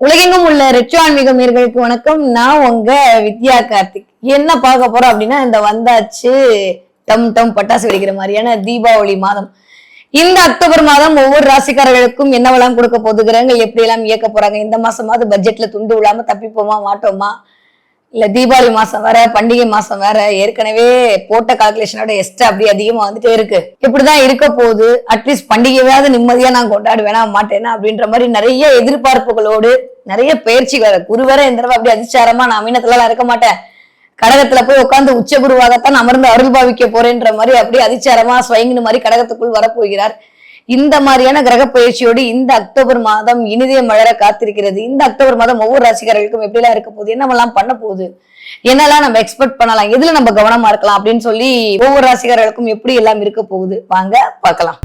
உலகெங்கும் உள்ள ரெட்ரோ ஆன்மீக நேர்களுக்கு வணக்கம். நான் உங்க வித்யா கார்த்திக். என்ன பார்க்க போறோம் அப்படின்னா இந்த வந்தாச்சு டம் டம் பட்டாசு வெடிக்கிற மாதிரியான தீபாவளி மாதம். இந்த அக்டோபர் மாதம் ஒவ்வொரு ராசிக்காரர்களுக்கும் என்னவெல்லாம் கொடுக்க போதுகிறாங்க கிரகங்கள் எப்படி எல்லாம் இயக்க போறாங்க இந்த மாசமாவது பட்ஜெட்ல துண்டு விழாம தப்பிப்போமா மாட்டோமா? இல்ல தீபாவளி மாசம் வேற பண்டிகை மாசம் வேற ஏற்கனவே போட்ட கால்குலேஷனோட எஸ்ட் அப்படி அதிகமா வந்துட்டே இருக்கு. இப்படிதான் இருக்க போகுது. அட்லீஸ்ட் பண்டிகையாவது நிம்மதியா நான் கொண்டாடுவேனா மாட்டேனா அப்படின்ற மாதிரி நிறைய எதிர்பார்ப்புகளோடு நிறைய பயிற்சிகள் குரு வேற இந்த தடவை அப்படி அதிச்சாரமா நான் மீனத்துல இருக்க மாட்டேன். கடகத்துல போய் உட்காந்து உச்ச குருவாகத்தான் அமர்ந்து அருள் பாவிக்க போறேன்ற மாதிரி அப்படியே அதிச்சாரமா ஸ்வயங்கின மாதிரி கடகத்துக்குள் வரப்போகிறார். இந்த மாதிரியான கிரக பயிற்சியோடு இந்த அக்டோபர் மாதம் இனிதே மலர காத்திருக்கிறது. இந்த அக்டோபர் மாதம் ஒவ்வொரு ராசிக்காரர்களுக்கும் எப்படிலாம் இருக்க போகுது? என்னவெல்லாம் பண்ண போகுது? என்னெல்லாம் நம்ம எக்ஸ்பெக்ட் பண்ணலாம்? எதுல நம்ம கவனமா இருக்கலாம்? அப்படின்னு சொல்லி ஒவ்வொரு ராசிக்காரர்களுக்கும் எப்படி எல்லாம் இருக்க போகுது? வாங்க பார்க்கலாம்.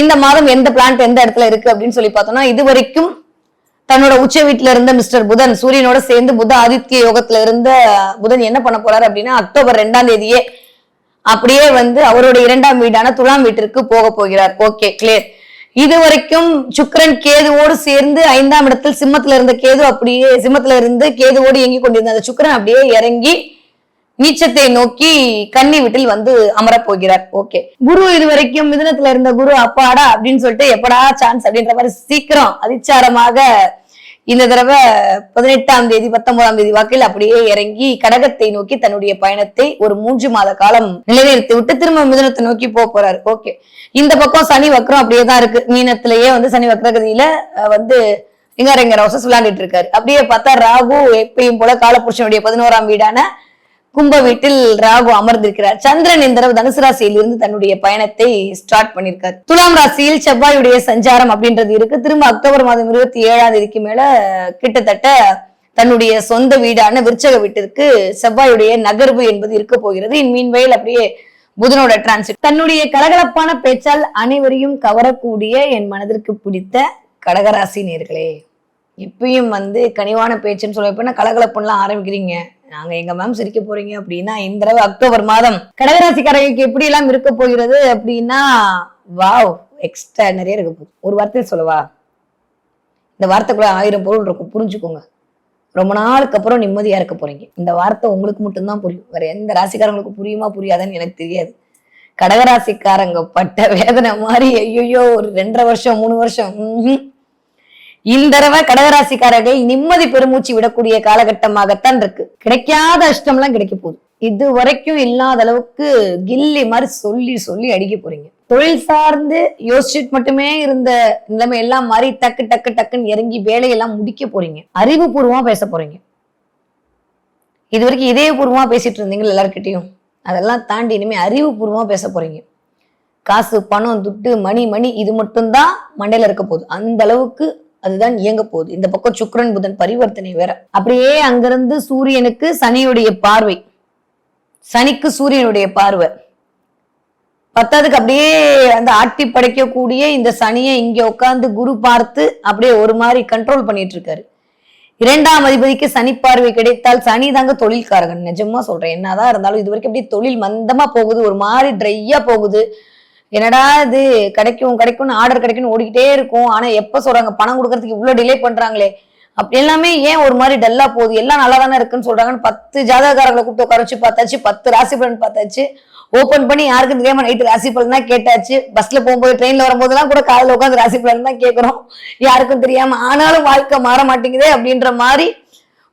இந்த மாதம் எந்த பிளான்ட் எந்த இடத்துல இருக்கு அப்படின்னு சொல்லி பார்த்தோம்னா இது வரைக்கும் தன்னோட உச்ச வீட்டுல இருந்த மிஸ்டர் புதன் சூரியனோட சேர்ந்து புத ஆதித்ய யோகத்துல இருந்த புதன் என்ன பண்ண போறாரு அப்படின்னா அக்டோபர் ரெண்டாம் தேதியே அப்படியே வந்து அவருடைய இரண்டாம் வீடான துலாம் வீட்டிற்கு போக போகிறார். ஓகே கிளியர் இது வரைக்கும் கேதுவோடு சேர்ந்து ஐந்தாம் இடத்தில் சிம்மத்துல இருந்த கேது அப்படியே சிம்மத்துல இருந்து கேதுவோடு இயங்கி கொண்டிருந்த அந்த சுக்கரன் அப்படியே இறங்கி நீச்சத்தை நோக்கி கன்னி வீட்டில் வந்து அமரப் போகிறார். ஓகே குரு இது வரைக்கும் இருந்த குரு அப்பாடா அப்படின்னு சொல்லிட்டு எப்படா சான்ஸ் அப்படின்ற மாதிரி சீக்கிரம் அதிச்சாரமாக இந்த தடவை பதினெட்டாம் தேதி பத்தொன்பதாம் தேதி வாக்கில் அப்படியே இறங்கி கடகத்தை நோக்கி தன்னுடைய பயணத்தை ஒரு மூன்று மாத காலம் நிலைநிறுத்தி விட்டு திரும்ப மிதனத்தை நோக்கி போக போறாரு. ஓகே இந்த பக்கம் சனி வக்கரம் அப்படியே தான் இருக்கு. மீனத்திலேயே வந்து சனி வக்ரகதியில வந்து இங்க ரோசஸ் விளையாண்டுட்டு இருக்காரு. அப்படியே பார்த்தா ராகு எப்பயும் போல காலபுருஷனுடைய பதினோராம் வீடான கும்ப வீட்டில் ராகு அமர்ந்திருக்கிறார். சந்திரன் இந்த தடவை தனுசு ராசியில் இருந்து தன்னுடைய பயணத்தை ஸ்டார்ட் பண்ணிருக்காரு. துலாம் ராசியில் செவ்வாயுடைய சஞ்சாரம் அப்படின்றது இருக்கு. திரும்ப அக்டோபர் மாதம் இருபத்தி ஏழாம் தேதிக்கு மேல கிட்டத்தட்ட தன்னுடைய சொந்த வீடான விருச்சக வீட்டிற்கு செவ்வாயுடைய நகர்வு என்பது இருக்க போகிறது. இன் வயல் அப்படியே புதனோட டிரான்சிட் தன்னுடைய கலகலப்பான பேச்சால் அனைவரையும் கவரக்கூடிய என் மனதிற்கு பிடித்த கடகராசி நேர்களே. இப்பயும் வந்து கனிவான பேச்சுன்னு சொல்ல இப்ப கலகலப்புலாம் ஆரம்பிக்கிறீங்க. நாங்க எங்க மேம் சிரிக்க போறீங்க அப்படின்னா இந்த தடவை அக்டோபர் மாதம் கடகராசிக்காரர்களுக்கு எப்படி எல்லாம் இருக்க போகிறது அப்படின்னா வாவ் எக்ஸ்ட்ரா நிறைய இருக்க. போகுது ஒரு வார்த்தை சொல்லவா? இந்த வார்த்தைக்குள்ள ஆயிரம் பொருள் இருக்கும். புரிஞ்சுக்கோங்க. ரொம்ப நாளுக்கு அப்புறம் நிம்மதியா இருக்க போறீங்க. இந்த வார்த்தை உங்களுக்கு மட்டும்தான் புரியும். வேற எந்த ராசிக்காரங்களுக்கு புரியுமா புரியாதுன்னு எனக்கு தெரியாது. கடகராசிக்காரங்க பட்ட வேதனை மாதிரி ஐயோ ஒரு ரெண்டரை வருஷம் மூணு வருஷம். ம்ஹும். இந்த தடவை கடகராசிக்காரர்கள் நிம்மதி பெருமூச்சு விடக்கூடிய காலகட்டமாகத்தான் இருக்கு. கிடைக்காத அஷ்டம்லாம் கிடைக்க போகுது. இது வரைக்கும் இல்லாத அளவுக்கு கில்லி மாதிரி சொல்லி சொல்லி அடிக்க போறீங்க. தொழில் சார்ந்து யோசிச்சுட்டு மட்டுமே இருந்த நிலைமை எல்லாம் மாறி டக்கு டக்கு டக்குன்னு இறங்கி வேலையெல்லாம் முடிக்க போறீங்க. அறிவுபூர்வமா பேச போறீங்க. இது வரைக்கும் இதயபூர்வமா பேசிட்டு இருந்தீங்க எல்லாருக்கிட்டையும் அதெல்லாம் தாண்டி இனிமே அறிவுபூர்வமா பேச போறீங்க. காசு பணம் துட்டு மணி மணி இது மட்டும்தான் மண்டையில இருக்க போகுது. அந்த அளவுக்கு அதுதான் இயங்க போகுது. இந்த பக்கம் சுக்ரன் புதன் பரிவர்த்தனை வேற. அப்படியே அங்கிருந்து சூரியனுக்கு சனியுடைய பார்வை. சனிக்கு சூரியனுடைய பார்வை. பத்தாவதுக்கு அப்படியே அந்த ஆட்டி படைக்கக்கூடிய இந்த சனியை இங்க உட்காந்து குரு பார்த்து அப்படியே ஒரு மாதிரி கண்ட்ரோல் பண்ணிட்டு இருக்காரு இரண்டாம் அதிபதிக்கு சனி பார்வை கிடைத்தால் சனி தாங்க தொழில்காரகன். நிஜமா சொல்றேன். என்னதான் இருந்தாலும் இது வரைக்கும் அப்படியே தொழில் மந்தமா போகுது. ஒரு மாதிரி ட்ரையா போகுது. என்னடா இது? கிடைக்கும் கிடைக்கும்னு ஆர்டர் கிடைக்கும்னு ஓடிக்கிட்டே இருக்கும். ஆனா எப்ப சொல்றாங்க? பணம் கொடுக்கறதுக்கு இவ்வளவு டிலே பண்றாங்களே. அப்படி எல்லாமே ஏன் ஒரு மாதிரி டல்லா போகுது? எல்லாம் நல்லா தானே இருக்குன்னு சொல்றாங்கன்னு பத்து ஜாதகக்காரங்களை கூப்பிட்டு உட்கார வச்சு பார்த்தாச்சு பத்து ராசி பலன் பார்த்தாச்சு. ஓபன் பண்ணி யாருக்கும் தெரியாம நைட்டு ராசி பலன் தான் கேட்டாச்சு. பஸ்ல போகும்போது ட்ரெயின்ல வரும்போதெல்லாம் கூட காலையில் உட்காந்து ராசி பலன் தான் கேட்குறோம். யாருக்கும் தெரியாம ஆனாலும் வாழ்க்கை மாற மாட்டேங்குதே அப்படின்ற மாதிரி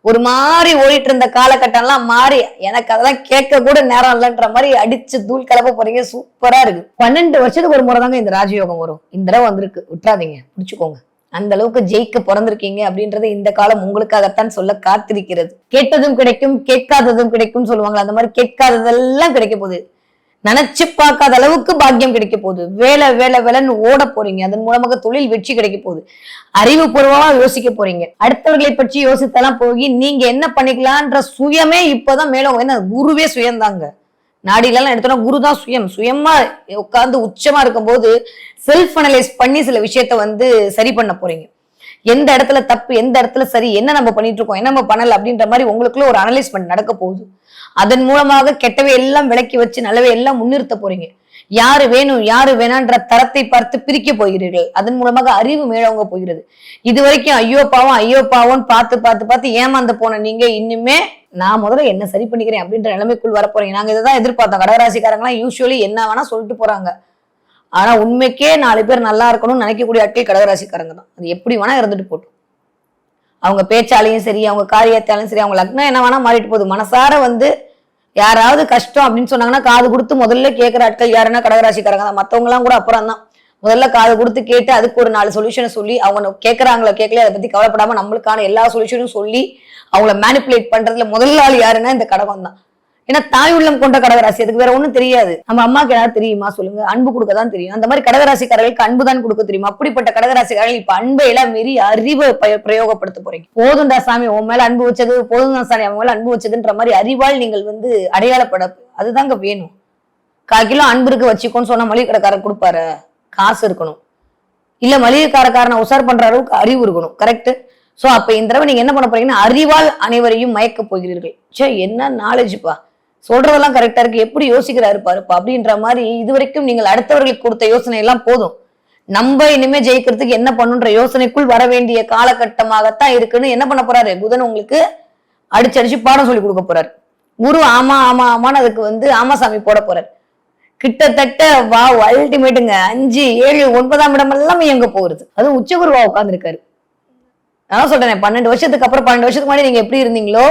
ஒரு மாதிரி ஓடிட்டு இருந்த காலகட்டம்லாம் மாறி எனக்கு அதெல்லாம் கேட்க கூட நேரம் இல்லைன்ற மாதிரி அடிச்சு தூள் கலப்ப போறீங்க. சூப்பரா இருக்கு. பன்னெண்டு வருஷத்துக்கு ஒரு முறை தாங்க இந்த ராஜயோகம் வரும். இந்த தடவை வந்திருக்கு. விட்டுறாதீங்க பிடிச்சுக்கோங்க. அந்த அளவுக்கு ஜெயிக்க பிறந்திருக்கீங்க அப்படின்றது இந்த காலம் உங்களுக்காகத்தான் சொல்ல காத்திருக்கிறது. கேட்டதும் கிடைக்கும் கேட்காததும் கிடைக்கும் சொல்லுவாங்க அந்த மாதிரி கேட்காததெல்லாம் கிடைக்க போகுது. நினைச்சு பார்க்காத அளவுக்கு பாக்கியம் கிடைக்க போகுது. வேலை வேலை வேலைன்னு ஓட போறீங்க. அதன் மூலமாக தொழில் வெற்றி கிடைக்க போகுது. அறிவுபூர்வமா யோசிக்க போறீங்க. அடுத்தவர்களை பற்றி யோசித்தெல்லாம் போய் நீங்க என்ன பண்ணிக்கலான்ற சுயமே இப்பதான் மேலும் என்ன குருவே சுயம்தாங்க நாடிலெல்லாம் எடுத்தோம்னா குரு தான் சுயம். சுயமா உட்கார்ந்து உச்சமா இருக்கும்போது செல்ஃப் அனலைஸ் பண்ணி சில விஷயத்த வந்து சரி பண்ண போறீங்க. எந்த இடத்துல தப்பு எந்த இடத்துல சரி என்ன நம்ம பண்ணிட்டு இருக்கோம் என்ன நம்ம பண்ணல அப்படின்ற மாதிரி உங்களுக்குள்ள ஒரு அனலைஸ்மெண்ட் நடக்க போகுது. அதன் மூலமாக கெட்டவை எல்லாம் விலக்கி வச்சு நல்லவை எல்லாம் முன்னிறுத்த போறீங்க. யாரு வேணும் யாரு வேணான்ற தரத்தை பார்த்து பிரிக்க போகிறீர்கள். அதன் மூலமாக அறிவு மேலவங்க போகிறது. இது வரைக்கும் ஐயோ பாவம் ஐயோ பாவம்னு பார்த்து பார்த்து பார்த்து ஏமாந்து போன நீங்க இன்னுமே நான் முதல்ல என்ன சரி பண்ணிக்கிறேன் அப்படின்ற நிலைமைக்குள் வர போறீங்க. நாங்க இதை தான் எதிர்பார்த்தோம். கடகராசிக்காரங்களாம் யூஸ்வலி என்ன வேணா சொல்லிட்டு போறாங்க. ஆனா உண்மைக்கே நாலு பேர் நல்லா இருக்கணும்னு நினைக்கக்கூடிய ஆட்கள் கடகராசிக்காரங்க தான். அது எப்படி வேணா இருந்துட்டு போட்டோம். அவங்க பேச்சாலையும் சரி அவங்க காரியத்தாலையும் சரி அவங்க லக்னம் என்ன வேணா மாறிட்டு போகுது. மனசார வந்து யாராவது கஷ்டம் அப்படின்னு சொன்னாங்கன்னா காது கொடுத்து முதல்ல கேட்குற ஆட்கள் யாருன்னா கடகராசிக்காரங்க தான். மற்றவங்களாம் கூட அப்புறம் தான். முதல்ல காது கொடுத்து கேட்டு அதுக்கு ஒரு நாலு சொல்யூஷனை சொல்லி அவங்க கேட்குறாங்களோ கேட்கல அதை பற்றி கவலைப்படாமல் நம்மளுக்கான எல்லா சொல்யூஷனும் சொல்லி அவங்கள மேனிப்புலேட் பண்ணுறதுல முதல் ஆள் யாருன்னா இந்த கடகம் தான். ஏன்னா தாய் உள்ளம் கொண்ட கடகராசி அதுக்கு வேற ஒண்ணும் தெரியாது. நம்ம அம்மாக்கு ஏதாவது தெரியுமா? சொல்லுங்க. அன்பு கொடுக்க தான் தெரியும். அந்த மாதிரி கடகராசிக்காரர்களுக்கு அன்பு தான் கொடுக்க தெரியும்? அப்படிப்பட்ட கடகராசிக்காரர்கள் இப்ப அன்பை எல்லாம் மீறி அறிவை பய- பிரயோகப்படுத்த போறீங்க. போதும்டா சாமி உன் மேல அன்பு வச்சது போதும்டா சாமி அவன் மேல அன்பு வச்சதுன்ற மாதிரி அறிவால் நீங்கள் வந்து அடையாளப்பட அதுதாங்க வேணும். கால் கிலோ அன்பு இருக்கு வச்சுக்கோன்னு சொன்னா மளிகை கடைக்காரர் கொடுப்பாரு. காசு இருக்கணும். இல்ல மளிகை கடைக்காரனை உசார் பண்ற அளவுக்கு அறிவு இருக்கணும். கரெக்ட் சோ அப்ப இந்த தடவை நீங்க என்ன பண்ண போறீங்கன்னா அறிவால் அனைவரையும் மயக்க போகிறீர்கள். சே என்ன நாலேஜ்ப்பா சொல்றதெல்லாம் கரெக்டா இருக்கு. எப்படி யோசிக்கிறாரு பாருப்பா. அப்படின்ற மாதிரி இது வரைக்கும் நீங்கள் அடுத்தவர்களுக்கு கொடுத்த யோசனை எல்லாம் போதும். நம்ம இனிமே ஜெயிக்கிறதுக்கு என்ன பண்ணுன்ற யோசனைக்குள் வர வேண்டிய காலகட்டமாகத்தான் இருக்குன்னு என்ன பண்ண போறாரு? புதன் உங்களுக்கு அடிச்சு அடிச்சு பாடம் சொல்லி கொடுக்க போறாரு. குரு ஆமா ஆமா ஆமான்னு அதுக்கு வந்து ஆமாசாமி போட போறாரு. கிட்டத்தட்ட வா அல்டிமேட்டுங்க அஞ்சு ஏழு ஒன்பதாம் இடம் எல்லாம் இயங்க போகுது. அதுவும் உச்சகுருவா உட்காந்துருக்காரு நான் சொல்றேன் பன்னெண்டு வருஷத்துக்கு அப்புறம் பன்னெண்டு வருஷத்துக்கு முன்னாடி நீங்க எப்படி இருந்தீங்களோ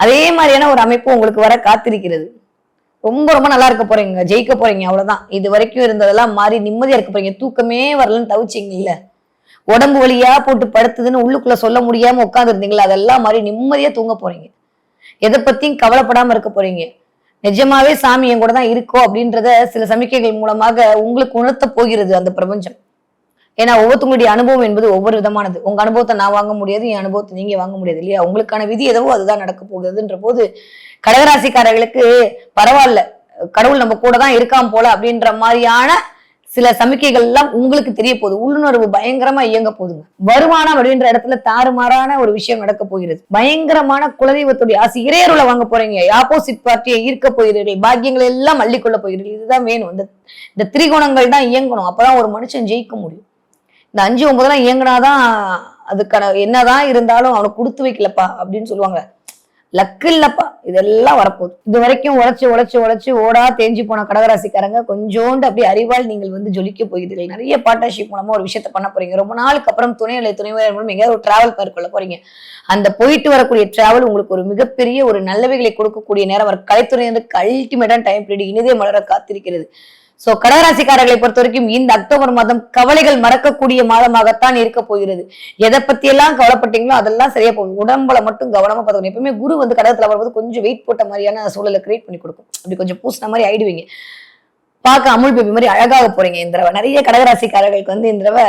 அதே மாதிரியான ஒரு அமைப்பு உங்களுக்கு வர காத்திருக்கிறது. ரொம்ப ரொம்ப நல்லா இருக்க போறீங்க. ஜெயிக்க போறீங்க. அவ்வளவுதான். இது வரைக்கும் இருந்ததெல்லாம் மாறி நிம்மதியா இருக்க போறீங்க. தூக்கமே வரலன்னு தவிச்சிங்க இல்ல? உடம்பு வழியா போட்டு படுத்துதுன்னு உள்ளுக்குள்ள சொல்ல முடியாம உட்கார்ந்து இருந்தீங்களா? அதெல்லாம் மாதிரி நிம்மதியா தூங்க போறீங்க. எதை பத்தியும் கவலைப்படாம இருக்க போறீங்க. நிஜமாவே சாமி என் கூட தான் இருக்கோ அப்படின்றத சில சமிக்கைகள் மூலமாக உங்களுக்கு உணர்த்த போகிறது அந்த பிரபஞ்சம். ஏன்னா ஒவ்வொருத்தங்களுடைய அனுபவம் என்பது ஒவ்வொரு விதமானது. உங்க அனுபவத்தை நான் வாங்க முடியாது என் அனுபவத்தை நீங்க வாங்க முடியாது இல்லையா? உங்களுக்கான விதி எதவோ அதுதான் நடக்க போகுதுன்ற போது கடகராசிக்காரர்களுக்கு பரவாயில்ல. கடவுள் நம்ம கூட தான் இருக்கான் போல அப்படின்ற மாதிரியான சில சமிக்கைகள் எல்லாம் உங்களுக்கு தெரிய போகுது. உள்ளுணர்வு பயங்கரமா இயங்க போகுதுங்க. வருமானம் அப்படின்ற இடத்துல தாறுமாறான ஒரு விஷயம் நடக்க போகிறது. பயங்கரமான குலதெய்வத்துடைய ஆசை இறையருளை வாங்க போறீங்க. ஆப்போசிட் பார்ட்டியை ஈர்க்க போகிறீர்கள். பாக்கியங்களை எல்லாம் அள்ளிக்கொள்ள போகிறீர்கள். இதுதான் வேணும் இந்த இந்த திரிகோணங்கள் தான் இயங்கணும். அப்பதான் ஒரு மனுஷன் ஜெயிக்க முடியும். இந்த அஞ்சு ஒன்பதெல்லாம் இயங்கினாதான் அதுக்கான என்னதான் இருந்தாலும் அவனை கொடுத்து வைக்கலப்பா அப்படின்னு சொல்லுவாங்க. லக்கு இல்லப்பா. இதெல்லாம் வரப்போகுது. இது வரைக்கும் உழைச்சி உழைச்சி உழைச்சி ஓடா தேஞ்சு போன கடகராசிக்காரங்க கொஞ்சோண்டு அப்படியே அறிவால் நீங்கள் வந்து ஜொலிக்க போகிறீர்கள் நிறைய பார்ட்னர்ஷிப் மூலமா ஒரு விஷயத்த பண்ண போறீங்க. ரொம்ப நாளுக்கு அப்புறம் துணை நிலை துணைவர் மூலம் எங்கேயாவது ஒரு டிராவல் மேற்கொள்ள போறீங்க. அந்த போயிட்டு வரக்கூடிய டிராவல் உங்களுக்கு ஒரு மிகப்பெரிய ஒரு நல்லவைகளை கொடுக்கக்கூடிய நேரம். வரும் கலைத்துறையினருக்கு அல்டிமேட்டான டைம் பீரியட் இனிதே மலர காத்திருக்கிறது. சோ கடகராசிக்காரர்களை பொறுத்த வரைக்கும் இந்த அக்டோபர் மாதம் கவலைகள் மறக்கக்கூடிய மாதமாகத்தான் இருக்க போகிறது. எதை பத்தி எல்லாம் கவலைப்பட்டீங்களோ அதெல்லாம் சரியா போகும். உடம்புல மட்டும் கவனமா பார்த்துக்கணும். எப்பவுமே குரு வந்து கடகத்துல வரும்போது கொஞ்சம் வெயிட் போட்ட மாதிரியான சூழலை கிரியேட் பண்ணி கொடுக்கும். அப்படி கொஞ்சம் பூசின மாதிரி ஆயிடுவீங்க. பார்க்க அமுல் பேபி மாதிரி அழகாக போறீங்க. இந்த தடவை நிறைய கடகராசிக்காரர்களுக்கு வந்து இந்த தடவை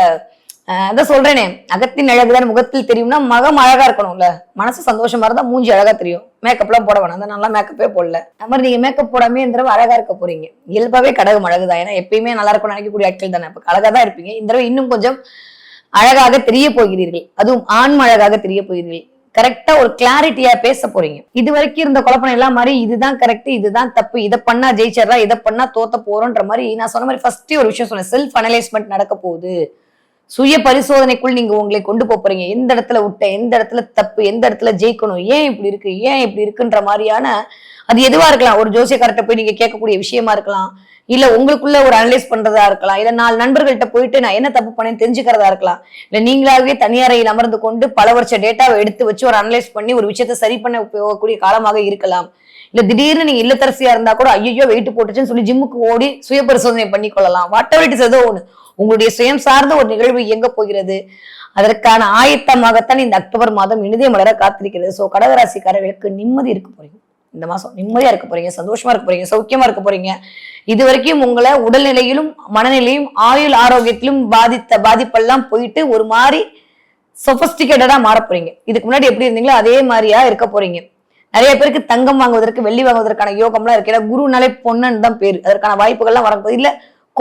அதான் சொல்றேனே அகத்தின் அழகுதான் முகத்தில் தெரியும்னா மகம் அழகா இருக்கணும்ல. மனசு சந்தோஷமா இருந்தா மூஞ்சி அழகா தெரியும். மேக்கப்லாம் போட வேணாம். அதான் நல்லா மேக்கப்பே போடல. அது மாதிரி நீங்க மேக்கப் போடாமே இந்த தடவை அழகா இருக்க போறீங்க. இயல்பாவே கடகம் அழகுதான் ஏன்னா எப்பயுமே நல்லா இருக்கும்னு நினைக்கக்கூடிய ஆட்கள் தானே. இப்போ அழகா தான் இருப்பீங்க. இந்த தடவை இன்னும் கொஞ்சம் அழகாக தெரிய போகிறீர்கள். அதுவும் ஆண் அழகாக தெரிய போகிறீர்கள். கரெக்டா ஒரு கிளாரிட்டியா பேச போறீங்க. இது வரைக்கும் இருந்த குழப்பம் எல்லாம் மாதிரி இதுதான் கரெக்ட் இதுதான் தப்பு இதை பண்ணா ஜெயிச்சிடறா இதை பண்ணா தோத்த போறோன்ற மாதிரி நான் சொன்ன மாதிரி ஃபர்ஸ்ட் ஒரு விஷயம் சொன்னேன். செல்ஃப் அனலைஸ்மெண்ட் நடக்க போகுது. சுய பரிசோதனைக்குள் நீங்க உங்களை கொண்டு போறீங்க. எந்த இடத்துல விட்ட எந்த இடத்துல தப்பு எந்த இடத்துல ஜெயிக்கணும் ஏன் இப்படி இருக்கு ஏன் இப்படி இருக்குன்ற மாதிரியான அது எதுவா இருக்கலாம். ஒரு ஜோசியக்காரர்கிட்ட போய் நீங்க கேட்கக்கூடிய விஷயமா இருக்கலாம். இல்ல உங்களுக்குள்ள ஒரு அனலைஸ் பண்றதா இருக்கலாம். இல்ல நாலு நண்பர்கள்ட்ட போயிட்டு நான் என்ன தப்பு பண்ணேன்னு தெரிஞ்சுக்கிறதா இருக்கலாம். இல்ல நீங்களாகவே தனியாரையில் அமர்ந்து கொண்டு பல வருஷ டேட்டாவை எடுத்து வச்சு ஒரு அனலைஸ் பண்ணி ஒரு விஷயத்த சரி பண்ண போகக்கூடிய காலமாக இருக்கலாம். இல்ல திடீர்னு நீங்க இல்லத்தரசியா இருந்தா கூட ஐயோ வெயிட் போட்டுச்சுன்னு சொல்லி ஜிம்முக்கு ஓடி சுய பரிசோதனை பண்ணி கொள்ளலாம். வாட் எவர் இட் இஸ் ஏதோ ஒண்ணு. உங்களுடைய சுயம் சார்ந்த ஒரு நிகழ்வு இயங்க போகிறது. அதற்கான ஆயத்தமாகத்தான் இந்த அக்டோபர் மாதம் இனிதே மலர காத்திருக்கிறது. ஸோ கடகராசிக்காரர்களுக்கு நிம்மதி இருக்க போறீங்க. இந்த மாசம் நிம்மதியா இருக்க போறீங்க. சந்தோஷமா இருக்க போறீங்க. சௌக்கியமா இருக்க போறீங்க. இது வரைக்கும் உங்களை உடல்நிலையிலும் மனநிலையும் ஆயுள் ஆரோக்கியத்திலும் பாதித்த பாதிப்பெல்லாம் போயிட்டு ஒரு மாதிரி சொபஸ்டிகேட்டடா மாற போறீங்க. இதுக்கு முன்னாடி எப்படி இருந்தீங்களோ அதே மாதிரியா இருக்க போறீங்க. நிறைய பேருக்கு தங்கம் வாங்குவதற்கு வெள்ளி வாங்குவதற்கான யோகம்லாம் இருக்கு. ஏன்னா குருனாலே பொன்னன் தான் பேரு. அதற்கான வாய்ப்புகள்லாம் வரப்போகுது. இல்லை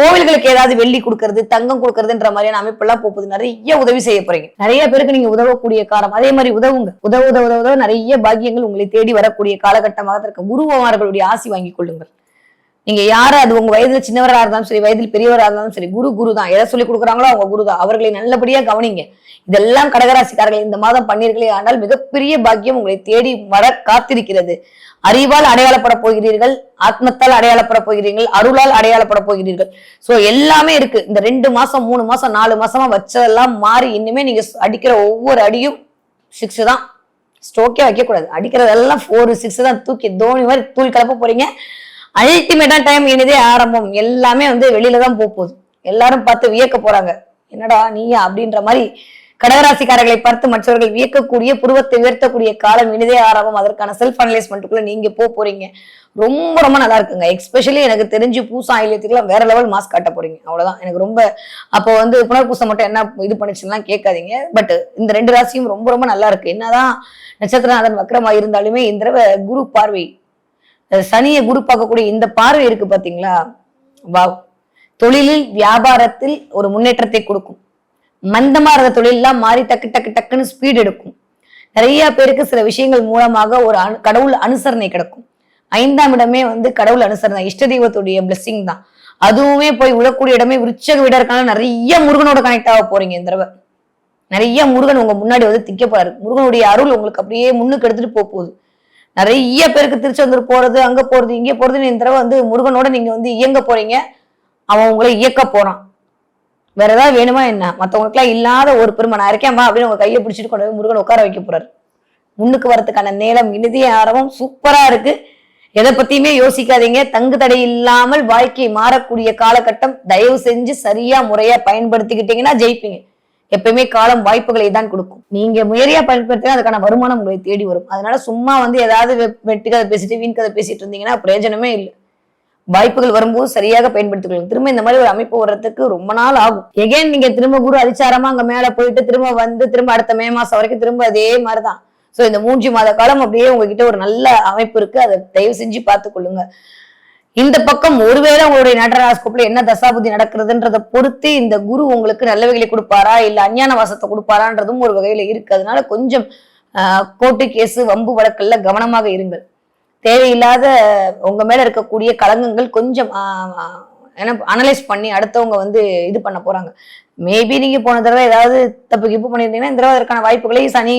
கோவில்களுக்கு ஏதாவது வெள்ளி கொடுக்கறது தங்கம் கொடுக்கறதுன்ற மாதிரியான அமைப்பு எல்லாம் போகுது நிறைய உதவி செய்ய போறீங்க. நிறைய பேருக்கு நீங்க உதவக்கூடிய காலம். அதே மாதிரி உதவுங்க. உதவ உதவ உதவ நிறைய பாக்கியங்கள் உங்களை தேடி வரக்கூடிய காலகட்டமாக இருக்க. இருக்கு குருவமார்களுடைய ஆசி வாங்கி கொள்ளுங்கள். நீங்க யாரு? அது உங்க வயதுல சின்னவராக இருந்தாலும் சரி வயதில் பெரியவராக இருந்தாலும் சரி குரு குரு தான். எதை சொல்லி கொடுக்குறாங்களோ அவங்க குரு தான். அவர்களை நல்லபடியா கவனிங்க. இதெல்லாம் கடகராசிக்காரர்கள் இந்த மாதம் பண்ணீர்களே ஆனால் மிகப்பெரிய பாக்கியம் உங்களை தேடி வர காத்திருக்கிறது. அறிவால் அடையாளப்பட போகிறீர்கள் ஆத்மத்தால் அடையாளப்பட போகிறீர்கள் அருளால் அடையாளப்பட போகிறீர்கள். சோ எல்லாமே இருக்கு. இந்த ரெண்டு மாசம் மூணு மாசம் நாலு மாசமா வச்சதெல்லாம் மாறி இன்னுமே நீங்க அடிக்கிற ஒவ்வொரு அடியும் சிக்ஸ் தான். ஸ்டோக்கே வைக்கக்கூடாது அடிக்கிறதெல்லாம் ஃபோர் சிக்ஸ் தான். தூக்கி தோனி மாதிரி தூள் கலப்ப போறீங்க. அல்டிமேட்டா டைம் இனிதே ஆரம்பம். எல்லாமே வந்து வெளியில தான் போக போகுது. எல்லாரும் பார்த்து வியக்க போறாங்க. என்னடா நீயா அப்படின்ற மாதிரி கடகராசிக்காரர்களை பார்த்து மற்றவர்கள் வியக்கக்கூடிய புருவத்தை உயர்த்தக்கூடிய காலம் இனிதே ஆரம்பம். அதற்கான செல்ஃப் அனலைஸ்மெண்ட்டுக்குள்ள நீங்க போக போறீங்க. ரொம்ப ரொம்ப நல்லா இருக்குங்க. எக்ஸ்பெஷலி எனக்கு தெரிஞ்சு பூசம் ஆயிலியத்துக்குலாம் வேற லெவல் மாஸ்க் காட்ட போறீங்க. அவ்வளவுதான். எனக்கு ரொம்ப அப்போ வந்து புனர்பூசம் மட்டும் என்ன இது பண்ணுச்சுலாம் கேட்காதீங்க. பட் இந்த ரெண்டு ராசியும் ரொம்ப ரொம்ப நல்லா இருக்கு. என்னதான் நட்சத்திரநாதன் வக்கரமா இருந்தாலுமே இந்த தடவை குரு பார்வை சனியை குரு பார்க்கக்கூடிய இந்த பார்வை இருக்கு பாத்தீங்களா? வாவ். தொழிலில் வியாபாரத்தில் ஒரு முன்னேற்றத்தை கொடுக்கும். மந்தமா இருந்த தொழிலெல்லாம் மாறி டக்கு டக்கு டக்குன்னு ஸ்பீட் எடுக்கும். நிறைய பேருக்கு சில விஷயங்கள் மூலமாக ஒரு அனு- கடவுள் அனுசரணை கிடைக்கும். ஐந்தாம் இடமே வந்து கடவுள் அனுசரணை இஷ்ட தெய்வத்துடைய பிளெஸிங் தான். அதுவுமே போய் விழக்கூடிய இடமே விருச்சக வீடா இருக்கனால நிறைய முருகனோட கனெக்ட் ஆக போறீங்க இந்த தடவை. நிறைய முருகன் உங்க முன்னாடி வந்து திக்க போறாரு. முருகனுடைய அருள் உங்களுக்கு அப்படியே முன்னுக்கு எடுத்துட்டு போக போகுது. நிறைய பேருக்கு திருச்செந்தூர் போறது அங்க போறது இங்க போறதுன்னு இந்த தடவை வந்து முருகனோட நீங்க வந்து இயங்க போறீங்க. அவன் உங்களை இயக்க போறான். வேற ஏதாவது வேணுமா என்ன? மத்தவங்களுக்குலாம் இல்லாத ஒரு பெருமை நான் இருக்கேன்மா அப்படின்னு உங்க கையை பிடிச்சிட்டு கொண்டு போய் முருகன் உட்கார வைக்க போறாரு. முன்னுக்கு வரதுக்கான நேரம் இனிதிய ஆரம்பம் சூப்பரா இருக்கு. எதை பத்தியுமே யோசிக்காதீங்க. தங்கு தடை இல்லாமல் வாழ்க்கை மாறக்கூடிய காலகட்டம். தயவு செஞ்சு சரியா முறையா பயன்படுத்திக்கிட்டீங்கன்னா ஜெயிப்பீங்க. எப்பயுமே காலம் வாய்ப்புகளை தான் கொடுக்கும். நீங்க முயற்சியா பயன்படுத்தினா அதுக்கான வருமானம் உங்களை தேடி வரும். அதனால சும்மா வந்து ஏதாவது வெ- வெட்டுக்கதை பேசிட்டு வீண் கதை பேசிட்டு இருந்தீங்கன்னா பிரயோஜனமே இல்லை. வாய்ப்புகள் வரும்போது சரியாக பயன்படுத்திக் கொள்ளும் திரும்ப இந்த மாதிரி ஒரு அமைப்பு வர்றதுக்கு ரொம்ப நாள் ஆகும். எகைன் நீங்க திரும்ப குரு அதிச்சாரமா அங்க மேல போயிட்டு திரும்ப வந்து திரும்ப அடுத்த மே மாசம் வரைக்கும் திரும்ப அதே மாதிரிதான். சோ இந்த மூன்று மாத காலம் அப்படியே உங்ககிட்ட ஒரு நல்ல அமைப்பு இருக்கு. அதை தயவு செஞ்சு பார்த்துக் கொள்ளுங்க இந்த பக்கம் ஒருவேளை உங்களுடைய நடராஸ்கோப்ல என்ன தசாபுதி நடக்கிறதுன்றத பொறுத்து இந்த குரு உங்களுக்கு நல்லவைகளை கொடுப்பாரா? இல்ல அஞ்ஞான வாசத்தை கொடுப்பாரான்றதும் ஒரு வகையில இருக்கு. அதனால கொஞ்சம் ஆஹ், கோர்ட்டு கேஸ் வம்பு வழக்கல்ல கவனமாக இருங்கள். தேவையில்லாத உங்க மேல இருக்கக்கூடிய களங்கங்கள் கொஞ்சம் அனலைஸ் பண்ணி அடுத்தவங்க வந்து இது பண்ண போறாங்க. மேபி நீங்க போன தடவை ஏதாவது தப்பு கிப்பு பண்ணியிருந்தீங்கன்னா இந்த தடவை அதற்கான வாய்ப்புகளை சனி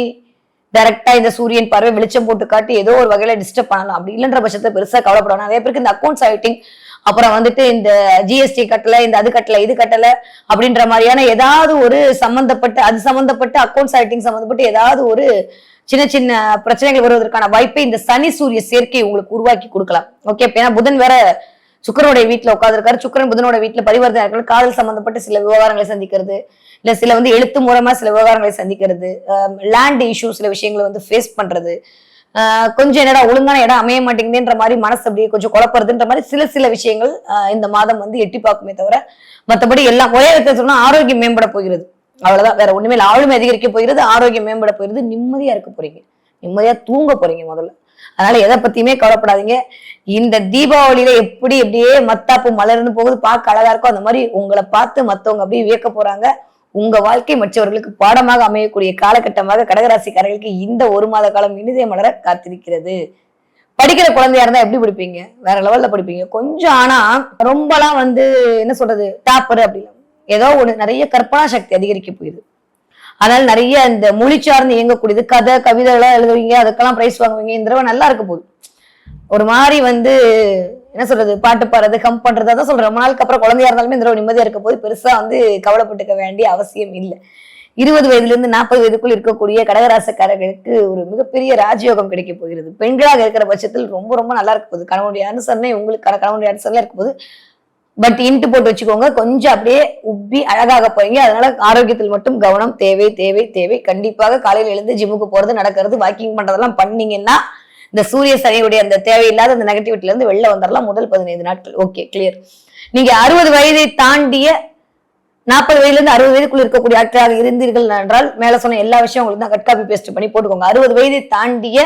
டைரக்டா இந்த சூரியன் பார்வை வெளிச்சம் போட்டு காட்டி ஏதோ ஒரு வகையில டிஸ்டர்ப் பண்ணலாம். அப்படி இல்லைன்ற பட்சத்தை பெருசா கவலைப்படணும் நிறைய பேருக்கு இந்த அக்கௌண்ட்ஸ் ஆயிட்டிங் அப்புறம் வந்துட்டு இந்த ஜிஎஸ்டி கட்டல இந்த அது கட்டல இது கட்டல அப்படின்ற மாதிரியான ஏதாவது ஒரு சம்பந்தப்பட்ட அது சம்பந்தப்பட்ட அக்கௌண்ட்ஸ் ஆயிட்டிங் சம்பந்தப்பட்டு ஏதாவது ஒரு சின்ன சின்ன பிரச்சனைகள் வருவதற்கான வாய்ப்பை இந்த சனி சூரிய சேர்க்கை உங்களுக்கு உருவாக்கி கொடுக்கலாம். ஓகே ஏன்னா புதன் வேற சுக்கரனுடைய வீட்டுல உட்காந்துருக்காரு சுக்கரன் புதனோட வீட்டுல பரிவர்த்தனை காதல் சம்பந்தப்பட்ட சில விவகாரங்களை சந்திக்கிறது. இல்ல சில வந்து எழுத்து மூலமா சில விவகாரங்களை சந்திக்கிறது லேண்ட் இஷ்யூ சில விஷயங்களை வந்து ஃபேஸ் பண்றது கொஞ்சம் என்னடா ஒழுங்கான இடம் அமைய மாட்டேங்குதுன்ற மாதிரி மனசு அப்படியே கொஞ்சம் குழப்பறதுன்ற மாதிரி சில சில விஷயங்கள் இந்த மாதம் வந்து எட்டி பார்க்குமே தவிர மற்றபடி எல்லாம் ஒரே விதத்தை சொன்னா ஆரோக்கியம் மேம்பட போகிறது. அவ்வளவுதான். வேற ஒண்ணுமே இல்லை. ஆளுமை அதிகரிக்க போகிறது ஆரோக்கியம் மேம்பட போகிறது. நிம்மதியா இருக்க போறீங்க. நிம்மதியா தூங்க போறீங்க முதல்ல. அதனால எதை பத்தியுமே கவலைப்படாதீங்க. இந்த தீபாவளியில எப்படி எப்படியே மத்தாப்பு மலர்ந்து போகுது பார்க்க அழகா இருக்கும் அந்த மாதிரி உங்களை பார்த்து மத்தவங்க அப்படியே வியக்க போறாங்க. உங்க வாழ்க்கை மற்றவர்களுக்கு பாடமாக அமையக்கூடிய காலகட்டமாக கடகராசிக்காரர்களுக்கு இந்த ஒரு மாத காலம் இனிதே மலர காத்திருக்கிறது. படிக்கிற குழந்தையா இருந்தா எப்படி படிப்பீங்க? வேற லெவல்ல படிப்பீங்க. கொஞ்சம் ஆனா ரொம்பலாம் வந்து என்ன சொல்றது? டாப்பர் அப்படி ஏதோ ஒண்ணு நிறைய கற்பனா சக்தி அதிகரிக்க போயிடுது. அதனால நிறைய இந்த மொழி சார்ந்து இயங்கக்கூடியது கதை கவிதை எல்லாம் எழுதுவீங்க அதுக்கெல்லாம் பிரைஸ் வாங்குவீங்க இந்த தடவை நல்லா இருக்க போகுது. ஒரு மாதிரி வந்து என்ன சொல்றது பாட்டு பாடுறது கம் பண்றது அதான் சொல்றேன். ரொம்ப நாளுக்கு அப்புறம் குழந்தையா இருந்தாலுமே இந்த நிம்மதியா இருக்க போது பெருசா வந்து கவலைப்பட்டுக்க வேண்டிய அவசியம் இல்லை. இருபது வயதுல இருந்து நாற்பது வயதுக்குள் இருக்கக்கூடிய கடகராசக்காரர்களுக்கு ஒரு மிகப்பெரிய ராஜயோகம் கிடைக்க போகிறது. பெண்களாக இருக்கிற பட்சத்தில் ரொம்ப ரொம்ப நல்லா இருக்க போகுது. கணவனுடைய அனுசரணை உங்களுக்கு கணவனுடைய அனுசரணை இருக்க போது பட் இன்ட்டு போட்டு வச்சுக்கோங்க. கொஞ்சம் அப்படியே உப்பி அழகாக போறீங்க. அதனால ஆரோக்கியத்தில் மட்டும் கவனம் தேவை தேவை தேவை. கண்டிப்பாக காலையில் எழுந்து ஜிம்முக்கு போறது நடக்கிறது வாக்கிங் பண்றதெல்லாம் பண்ணீங்கன்னா இந்த சூரிய சனியுடைய அந்த தேவையில்லாத அந்த நெகட்டிவிட்டில இருந்து வெளில வந்துடலாம் முதல் பதினைந்து நாட்கள். ஓகே கிளியர் நீங்க அறுபது வயதை தாண்டிய நாற்பது வயதுல இருந்து அறுபது வயதுக்குள்ள இருக்கக்கூடிய ஆட்களாக இருந்தீர்கள் என்றால் மேல சொன்ன எல்லா விஷயம் உங்களுக்கு தான் கட் காப்பி பேஸ்ட் பண்ணி போட்டுக்கோங்க. அறுபது வயதை தாண்டிய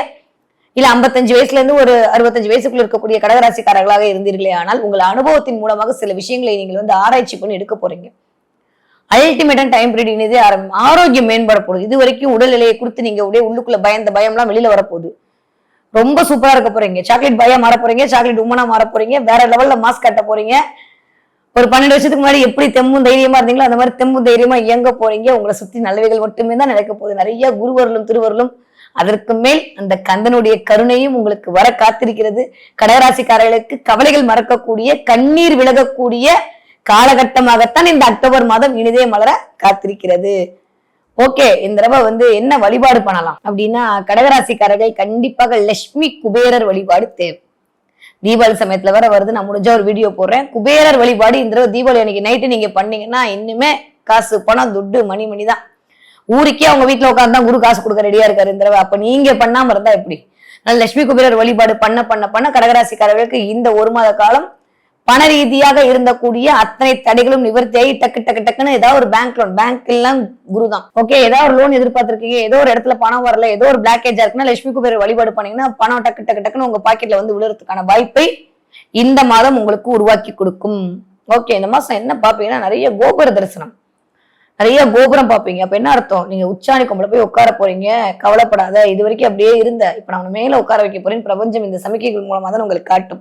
இல்ல ஐம்பத்தஞ்சு வயசுல இருந்து ஒரு அறுபத்தஞ்சு வயசுக்குள்ள இருக்கக்கூடிய கடகராசிக்காரர்களாக இருந்தீர்களே ஆனால் உங்கள் அனுபவத்தின் மூலமாக சில விஷயங்களை நீங்கள் வந்து ஆராய்ச்சி பண்ணி எடுக்க போறீங்க. அல்டிமேட்டன் டைம் பீரியட் இனிதே ஆரம்பம். ஆரோக்கியம் மேம்பட போகுது. இது வரைக்கும் உடல்நிலையை கொடுத்து நீங்க உடைய உள்ளுக்குள்ள பயந்த பயம்லாம் வெளியில வரப்போகுது. ரொம்ப சூப்பரா இருக்க போறீங்க. சாக்லேட் பாயா மாற போறீங்க சாக்லேட் உமனா மாற போறீங்க வேற லெவல்ல மாஸ்க் கட்ட போறீங்க. ஒரு பன்னெண்டு வருஷத்துக்கு முன்னாடி எப்படி தெம்பும் தைரியமா இருந்தீங்களோ அந்த மாதிரி தெம்பும் தைரியமா இயங்க போறீங்க. உங்களை சுத்தி நல்லவைகள் மட்டுமே தான் நடக்க போகுது. நிறைய குருவர்களும் திருவர்களும் அதற்கு மேல் அந்த கந்தனுடைய கருணையும் உங்களுக்கு வர காத்திருக்கிறது. கடகராசிக்காரர்களுக்கு கவலைகள் மறக்கக்கூடிய கண்ணீர் விலகக்கூடிய காலகட்டமாகத்தான் இந்த அக்டோபர் மாதம் இனிதே மலர காத்திருக்கிறது. ஓகே இந்த தடவை வந்து என்ன வழிபாடு பண்ணலாம்? அப்படின்னா கடகராசிக்காரர்கள் கண்டிப்பாக லட்சுமி குபேரர் வழிபாடு தேவை. தீபாவளி சமயத்துல வேற வருது நான் முடிஞ்ச ஒரு வீடியோ போடுறேன். குபேரர் வழிபாடு இந்த தடவை தீபாவளி அன்னைக்கு நைட்டு நீங்க பண்ணீங்கன்னா இன்னுமே காசு பணம் துட்டு மணி மணி தான். ஊருக்கே அவங்க வீட்டுல உட்காந்து தான் குரு காசு கொடுக்க ரெடியா இருக்காரு இந்த தடவை. அப்ப நீங்க பண்ணாம இருந்தா எப்படி? அதனால லட்சுமி குபேரர் வழிபாடு பண்ண பண்ண பண்ண கடகராசிக்காரர்களுக்கு இந்த ஒரு மாத காலம் பண ரீதியாக இருந்தக்கூடிய அத்தனை தடைகளும் நிவர்த்தியாகி டக்கு டக்கு டக்குன்னு ஏதாவது ஒரு பேங்க் லோன் பேங்க் எல்லாம் குரு தான் ஓகே ஏதாவது ஒரு லோன் எதிர்பார்த்திருக்கீங்க. ஏதோ ஒரு இடத்துல பணம் வரல ஏதோ ஒரு பிளாக்கேஜா இருக்குன்னா லட்சுமி குபேர் வழிபாடு பண்ணீங்கன்னா பணம் டக்கு டக்கு டக்குன்னு உங்க பாக்கெட்ல வந்து விழுறதுக்கான வாய்ப்பை இந்த மாதம் உங்களுக்கு உருவாக்கி கொடுக்கும். ஓகே இந்த மாசம் என்ன பாப்பீங்கன்னா நிறைய கோபுர தரிசனம். நிறைய கோபுரம் பார்ப்பீங்க. அப்ப என்ன அர்த்தம்? நீங்க உச்சாணி கும்பல போய் உட்கார போறீங்க. கவலைப்படாத. இது வரைக்கும் அப்படியே இருந்த. இப்ப நான் மேல உட்கார வைக்க போறேன். பிரபஞ்சம் இந்த சமிக்கைகள் மூலமா தான் உங்களுக்கு காட்டும்.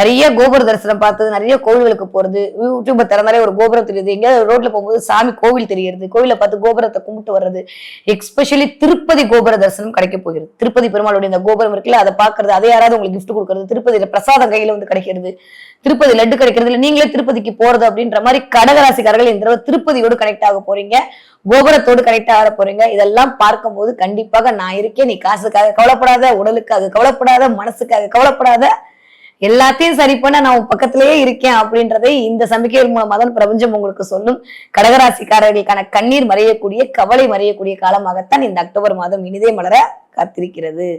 நிறைய கோபுர தரிசனம் பார்த்தது. நிறைய கோவில்களுக்கு போறது. யூடியூப்பை திறந்தாலே ஒரு கோபுரம் தெரியுது. எங்கேயாவது ரோட்ல போகும்போது சாமி கோவில் தெரியுது கோவிலை பார்த்து கோபுரத்தை கும்பிட்டு வர்றது. எக்ஸ்பெஷலி திருப்பதி கோபுர தரிசனம் கிடைக்க போகிறது. திருப்பதி பெருமாளுடைய இந்த கோபுரம் இருக்குல்ல அதை பாக்குறது அதை யாராவது உங்களுக்கு கிஃப்ட் கொடுக்கறது. திருப்பதியில பிரசாதம் கையில வந்து கிடைக்கிறது. திருப்பதி லட்டு கிடைக்கிறது இல்லை நீங்களே திருப்பதிக்கு போறது அப்படின்ற மாதிரி கடகராசிக்காரர்கள் இந்த தடவை திருப்பதியோடு கனெக்ட் ஆக போறீங்க. கோபுரத்தோடு கனெக்ட் ஆக போறீங்க. இதெல்லாம் பார்க்கும்போது கண்டிப்பாக நான் இருக்கேன். நீ காசுக்காக கவலைப்படாத உடலுக்காக கவலைப்படாத மனசுக்காக கவலைப்படாத எல்லாத்தையும் சரி பண்ண நான் உன் பக்கத்திலேயே இருக்கேன் அப்படின்றதை இந்த சமிக்கைகள் மூலமாக தான் பிரபஞ்சம் உங்களுக்கு சொல்லும். கடகராசிக்காரர்களுக்கான கண்ணீர் மறையக்கூடிய கவலை மறையக்கூடிய காலமாகத்தான் இந்த அக்டோபர் மாதம் இனிதே மலர காத்திருக்கிறது.